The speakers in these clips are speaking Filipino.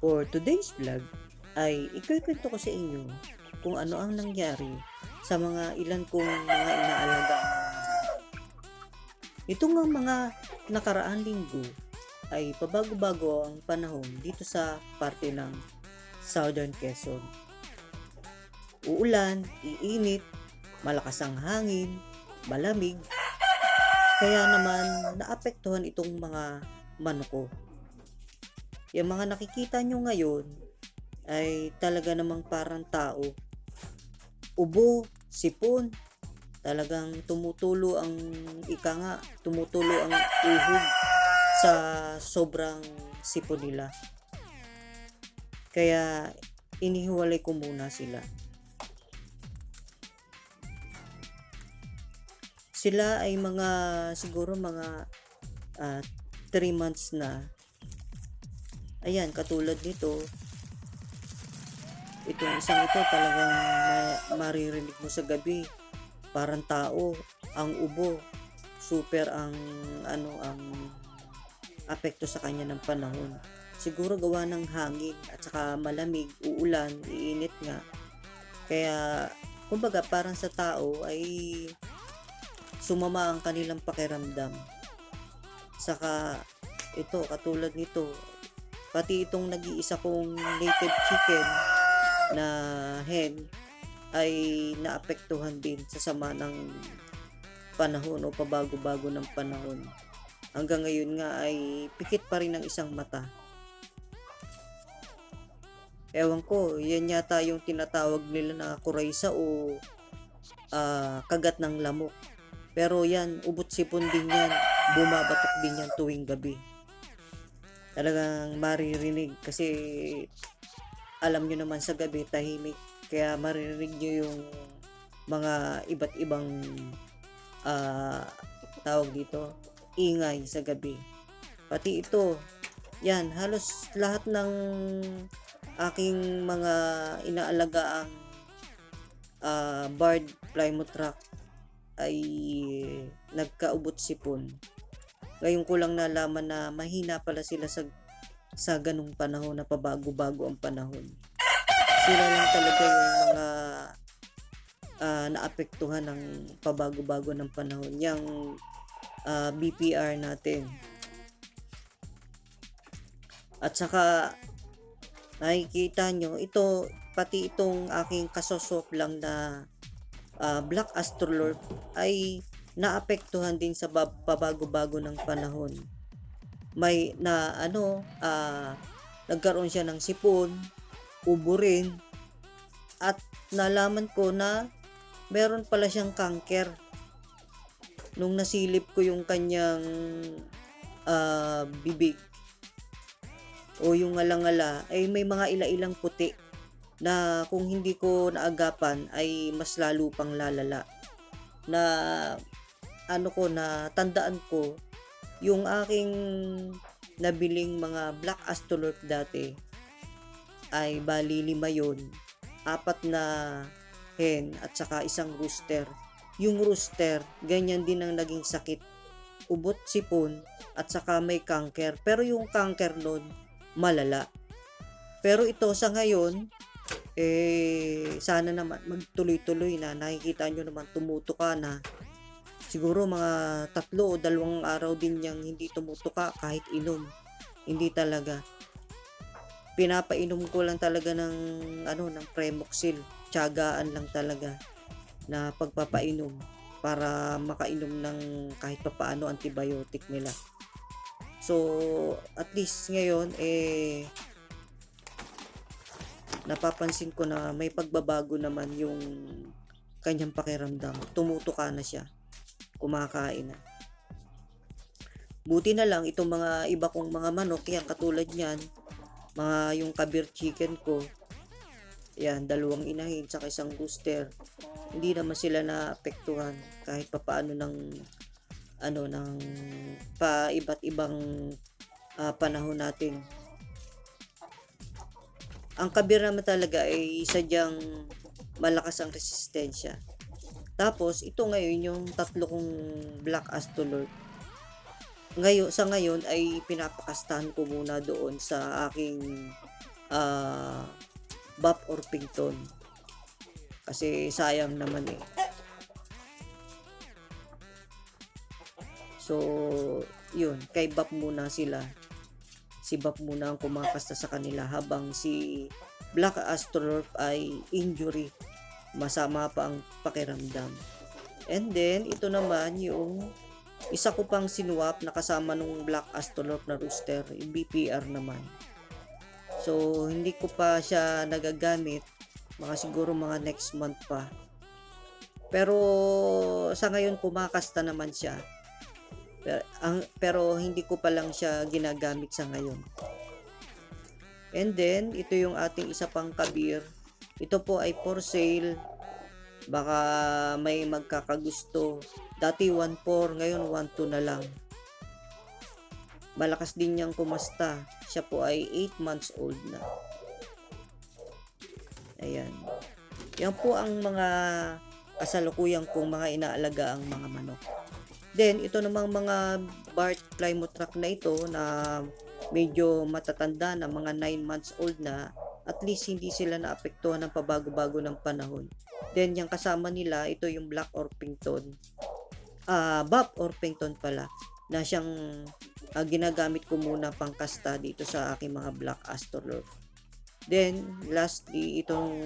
For today's vlog ay ikikwento ko sa inyo kung ano ang nangyari sa mga ilan kong mga inaalaga. Itong nga mga nakaraang linggo ay pabago-bago ang panahon dito sa parte ng Southern Quezon. Uulan, iinit, malakas ang hangin, malamig, kaya naman naapektuhan itong mga manok ko. Yung mga nakikita nyo ngayon ay talaga namang parang tao. Ubo, sipon, talagang tumutulo ang ika nga, tumutulo ang uhog sa sobrang sipon nila. Kaya inihiwalay ko muna sila. Sila ay mga siguro mga 3 months na Ayan, katulad nito, itong isang ito talagang ma- maririnig mo sa gabi. Parang tao, ang ubo, super ang ano ang apekto sa kanya ng panahon. Siguro gawa ng hangin at saka malamig, uulan, iinit nga. Kaya kumbaga parang sa tao ay sumama ang kanilang pakiramdam. Saka ito katulad nito pati itong nag-iisa kong native chicken na hen ay naapektuhan din sa sama ng panahon o pabago-bago ng panahon. Hanggang ngayon nga ay pikit pa rin ang isang mata. Ewan ko, yan yata yung tinatawag nila na kuraysa o ah, kagat ng lamok. Pero yan, ubot sipon din yan. Bumabatok din yan tuwing gabi talagang maririnig kasi alam nyo naman sa gabi tahimik. Kaya maririnig nyo yung mga iba't ibang ah, tawag dito ingay sa gabi. Pati ito yan halos lahat ng aking mga inaalagaang uh, barred plymouth rock ay nagkaubot sipon ngayon ko lang nalaman na mahina pala sila sa sa ganung panahon na pabago-bago ang panahon. Sila lang talaga yung mga uh, naapektuhan ng pabago-bago ng panahon. Yung uh, BPR natin. At saka nakikita nyo, ito, pati itong aking kasosok lang na uh, Black Astrolorp ay naapektuhan din sa pabago-bago ng panahon. May na ano, uh, nagkaroon siya ng sipon, ubo rin, at nalaman ko na meron pala siyang kanker. Nung nasilip ko yung kanyang uh, bibig o yung ngalangala ay may mga ila-ilang puti na kung hindi ko naagapan ay mas lalo pang lalala na ano ko na tandaan ko yung aking nabiling mga black astrolorp dati ay bali lima yun apat na hen at saka isang rooster. Yung rooster ganyan din ang naging sakit. Ubot sipon at saka may kanker. Pero yung kanker nun malala. Pero ito sa ngayon eh sana naman magtuloy-tuloy na. Nakikita nyo naman tumutuka na siguro mga tatlo o dalawang araw din niyang hindi tumutuka kahit inom. Hindi talaga. Pinapainom ko lang talaga ng ano ng Premoxil. Tiyagaan lang talaga na pagpapainom para makainom ng kahit papaano antibiotic nila. So, at least ngayon eh napapansin ko na may pagbabago naman yung kanyang pakiramdam. Tumutuka na siya kumakain na. Buti na lang itong mga iba kong mga manok, yan katulad niyan, mga yung kabir chicken ko, yan, dalawang inahin sa isang booster. Hindi naman sila naapektuhan kahit papaano ng ano ng pa iba't ibang uh, panahon natin. Ang kabir naman talaga ay sadyang malakas ang resistensya. Tapos, ito ngayon yung tatlo kong Black Astolor. ngayon sa ngayon ay pinapakastahan ko muna doon sa aking ah Bap Orpington. Kasi sayang naman eh. So, yun, kay Bap muna sila. Si Bap muna ang kumakasta sa kanila habang si Black Astrolorp ay injury. Masama pa ang pakiramdam. And then, ito naman yung isa ko pang sinuwap na kasama nung Black Astrolorp na rooster, yung BPR naman. So, hindi ko pa siya nagagamit. Mga siguro mga next month pa. Pero, sa ngayon, kumakasta naman siya. Pero, ang, pero hindi ko pa lang siya ginagamit sa ngayon. And then, ito yung ating isa pang kabir. Ito po ay for sale. Baka may magkakagusto. Dati 1.4, ngayon 1.2 na lang. Malakas din niyang kumasta. Siya po ay 8 months old na. Ayan. Yan po ang mga kasalukuyang kong mga inaalaga ang mga manok. Then, ito namang mga Bart Plymouth truck na ito na medyo matatanda na mga 9 months old na at least hindi sila naapektuhan ng pabago-bago ng panahon. Then, yung kasama nila, ito yung Black Orpington. Ah, Bob Orpington pala na siyang ah, ginagamit ko muna pang kasta dito sa aking mga Black Astrolorp. Then, lastly, itong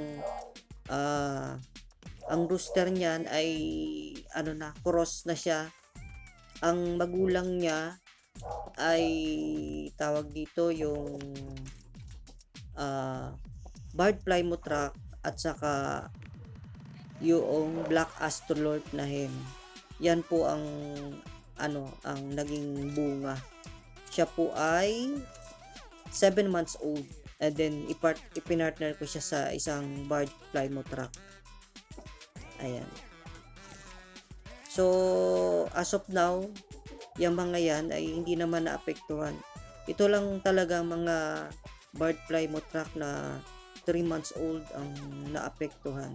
ah, ang rooster niyan ay ano na, cross na siya. Ang magulang niya ay tawag dito yung ah Bard Plymouth Rock at saka yung Black Astrolorp na hen. Yan po ang ano ang naging bunga. Siya po ay 7 months old and then ipart ipinartner ko siya sa isang Bard Plymouth Rock. Ayan. So, as of now, yung mga yan ay hindi naman naapektuhan. Ito lang talaga mga Bard Plymouth Rock na 3 months old ang naapektuhan.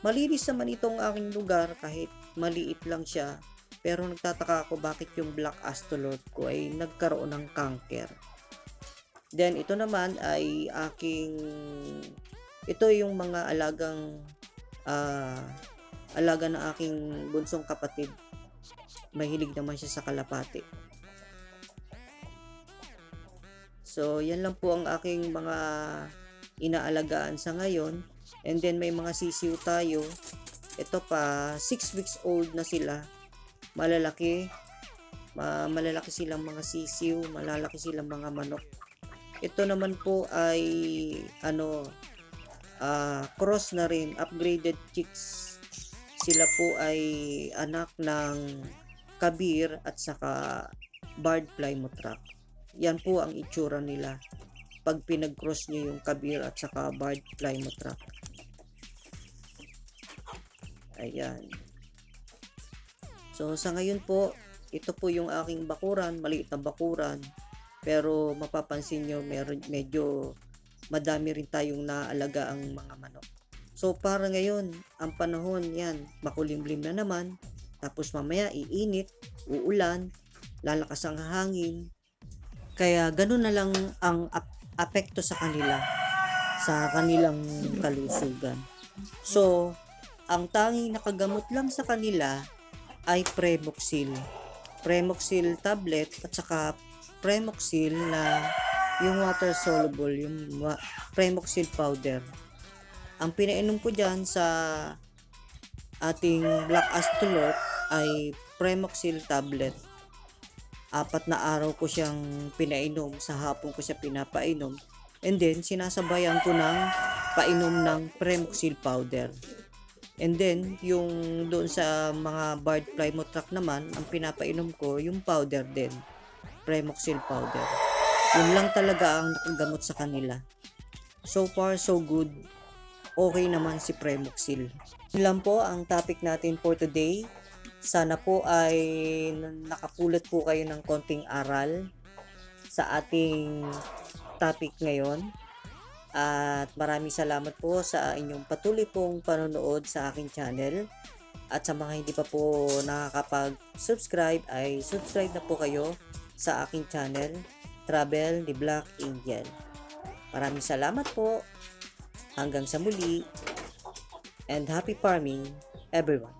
Malinis naman itong aking lugar kahit maliit lang siya. Pero nagtataka ako bakit yung Black Astrolorp ko ay nagkaroon ng cancer. Then ito naman ay aking ito yung mga alagang ah, alaga ng aking bunsong kapatid. Mahilig naman siya sa kalapati. So, yan lang po ang aking mga inaalagaan sa ngayon. And then may mga sisiw tayo. Ito pa, 6 weeks old na sila. Malalaki. Ma malalaki silang mga sisiw, malalaki silang mga manok. Ito naman po ay ano ah, cross na rin, upgraded chicks. Sila po ay anak ng Kabir at saka Bard Plymouth Rock. Yan po ang itsura nila pag pinag-cross nyo yung Kabir at saka Bard Plymouth Rock. Ayan. So, sa ngayon po, ito po yung aking bakuran, maliit na bakuran. Pero mapapansin nyo, meron, medyo madami rin tayong naalaga ang mga manok. So, para ngayon, ang panahon yan, makulimlim na naman. Tapos mamaya, iinit, uulan, lalakas ang hangin. Kaya, ganun na lang ang ap- apekto sa kanila sa kanilang kalusugan. So, ang tanging nakagamot lang sa kanila ay Premoxil. Premoxil tablet at saka Premoxil na yung water soluble, yung Premoxil powder. Ang pinainom ko dyan sa ating Black Astrolorp ay Premoxil tablet. Apat na araw ko siyang pinainom, sa hapon ko siya pinapainom. And then, sinasabayan ko ng painom ng Premoxil powder. And then, yung doon sa mga Bard Plymouth truck naman, ang pinapainom ko, yung powder din. Premoxil powder. Yun lang talaga ang nakagamot sa kanila. So far, so good. Okay naman si Premoxil. Yun lang po ang topic natin for today. Sana po ay nakapulot po kayo ng konting aral sa ating topic ngayon. At maraming salamat po sa inyong patuloy pong panonood sa aking channel. At sa mga hindi pa po nakakapag-subscribe ay subscribe na po kayo sa aking channel, Travel ni Black Angel. Maraming salamat po. Hanggang sa muli. And happy farming, everyone.